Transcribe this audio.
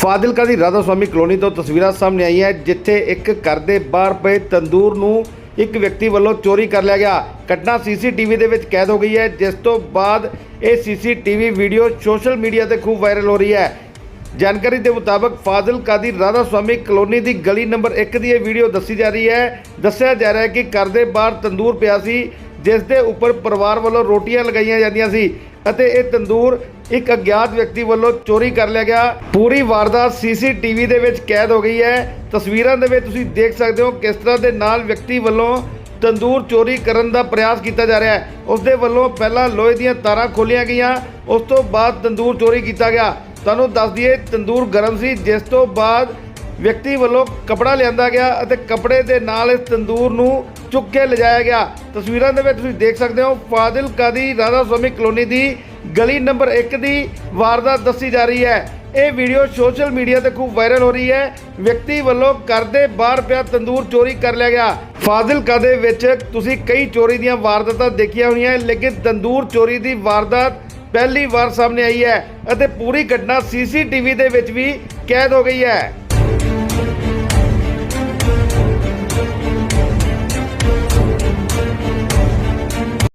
ਫਾਜ਼ਿਲਕਾ ਦੀ ਰਾਧਾ ਸੁਆਮੀ ਕਲੋਨੀ ਤੋਂ ਤਸਵੀਰਾਂ ਸਾਹਮਣੇ ਆਈਆਂ ਜਿੱਥੇ ਇੱਕ ਘਰ ਦੇ ਬਾਹਰ ਪਏ ਤੰਦੂਰ ਨੂੰ ਇੱਕ ਵਿਅਕਤੀ ਵੱਲੋਂ ਚੋਰੀ ਕਰ ਲਿਆ ਗਿਆ। ਘਟਨਾ ਸੀਸੀਟੀਵੀ ਦੇ ਵਿੱਚ ਕੈਦ ਹੋ ਗਈ ਹੈ, ਜਿਸ ਤੋਂ ਬਾਅਦ ਇਹ ਸੀਸੀਟੀਵੀ ਵੀਡੀਓ ਸੋਸ਼ਲ ਮੀਡੀਆ ਤੇ ਖੂਬ ਵਾਇਰਲ ਹੋ ਰਹੀ ਹੈ। ਜਾਣਕਾਰੀ ਦੇ ਮੁਤਾਬਕ ਫਾਜ਼ਿਲਕਾ ਦੀ ਰਾਧਾ ਸੁਆਮੀ ਕਲੋਨੀ ਦੀ ਗਲੀ ਨੰਬਰ 1 ਦੀ ਇਹ ਵੀਡੀਓ ਦੱਸੀ ਜਾ ਰਹੀ ਹੈ। ਦੱਸਿਆ ਜਾ ਰਿਹਾ ਹੈ ਕਿ ਘਰ ਦੇ ਬਾਹਰ ਤੰਦੂਰ ਪਿਆ ਸੀ ਜਿਸ ਦੇ ਉੱਪਰ ਪਰਿਵਾਰ ਵੱਲੋਂ ਰੋਟੀਆਂ ਲਗਾਈਆਂ ਜਾਂਦੀਆਂ ਸੀ ਅਤੇ ਇਹ ਤੰਦੂਰ ਇੱਕ ਅਗਿਆਤ ਵਿਅਕਤੀ ਵੱਲੋਂ ਚੋਰੀ ਕਰ ਲਿਆ ਗਿਆ। ਪੂਰੀ ਵਾਰਦਾਤ ਸੀਸੀਟੀਵੀ ਦੇ ਵਿੱਚ ਕੈਦ ਹੋ ਗਈ ਹੈ। ਤਸਵੀਰਾਂ ਦੇ ਵਿੱਚ ਤੁਸੀਂ ਦੇਖ ਸਕਦੇ ਹੋ ਕਿਸ ਤਰ੍ਹਾਂ ਦੇ ਨਾਲ ਵਿਅਕਤੀ ਵੱਲੋਂ ਤੰਦੂਰ ਚੋਰੀ ਕਰਨ ਦਾ ਪ੍ਰਯਾਸ ਕੀਤਾ ਜਾ ਰਿਹਾ ਹੈ। ਉਸ ਦੇ ਵੱਲੋਂ ਪਹਿਲਾਂ ਲੋਹੇ ਦੀਆਂ ਤਾਰਾਂ ਖੋਲੀਆਂ ਗਈਆਂ, ਉਸ ਤੋਂ ਬਾਅਦ ਤੰਦੂਰ ਚੋਰੀ ਕੀਤਾ ਗਿਆ। ਤੁਹਾਨੂੰ ਦੱਸ ਦਈਏ, ਤੰਦੂਰ ਗਰਮ ਸੀ, ਜਿਸ ਤੋਂ ਬਾਅਦ ਵਿਅਕਤੀ ਵੱਲੋਂ ਕਪੜਾ ਲਿਆਂਦਾ ਗਿਆ ਅਤੇ ਕਪੜੇ ਦੇ ਨਾਲ ਇਸ ਤੰਦੂਰ ਨੂੰ ਚੁੱਕ ਕੇ ਲਿਜਾਇਆ ਗਿਆ। ਤਸਵੀਰਾਂ ਦੇ ਵਿੱਚ ਤੁਸੀਂ ਦੇਖ ਸਕਦੇ ਹੋ ਫਾਜ਼ਿਲਕਾ ਦੀ ਰਾਧਾ ਸੁਆਮੀ ਕਲੋਨੀ ਦੀ ਗਲੀ ਨੰਬਰ 1 ਦੀ ਵਾਰਦਾਤ ਦੱਸੀ ਜਾ ਰਹੀ ਹੈ। ਇਹ ਵੀਡੀਓ ਸੋਸ਼ਲ ਮੀਡੀਆ ਤੇ ਖੂਬ ਵਾਇਰਲ ਹੋ ਰਹੀ ਹੈ। ਵਿਅਕਤੀ ਵੱਲੋਂ ਘਰ ਦੇ ਬਾਹਰ ਪਿਆ ਤੰਦੂਰ ਚੋਰੀ ਕਰ ਲਿਆ ਗਿਆ। ਫਾਜ਼ਿਲਕਾ ਦੇ ਵਿੱਚ ਤੁਸੀਂ ਕਈ ਚੋਰੀ ਦੀਆਂ ਵਾਰਦਾਤਾਂ ਦੇਖੀਆਂ ਹੋਣੀਆਂ ਲੇਕਿਨ ਤੰਦੂਰ ਚੋਰੀ ਦੀ ਵਾਰਦਾਤ ਪਹਿਲੀ ਵਾਰ ਸਾਹਮਣੇ ਆਈ ਹੈ ਅਤੇ ਪੂਰੀ ਘਟਨਾ ਸੀਸੀਟੀਵੀ ਦੇ ਵਿੱਚ ਵੀ ਕੈਦ ਹੋ ਗਈ ਹੈ।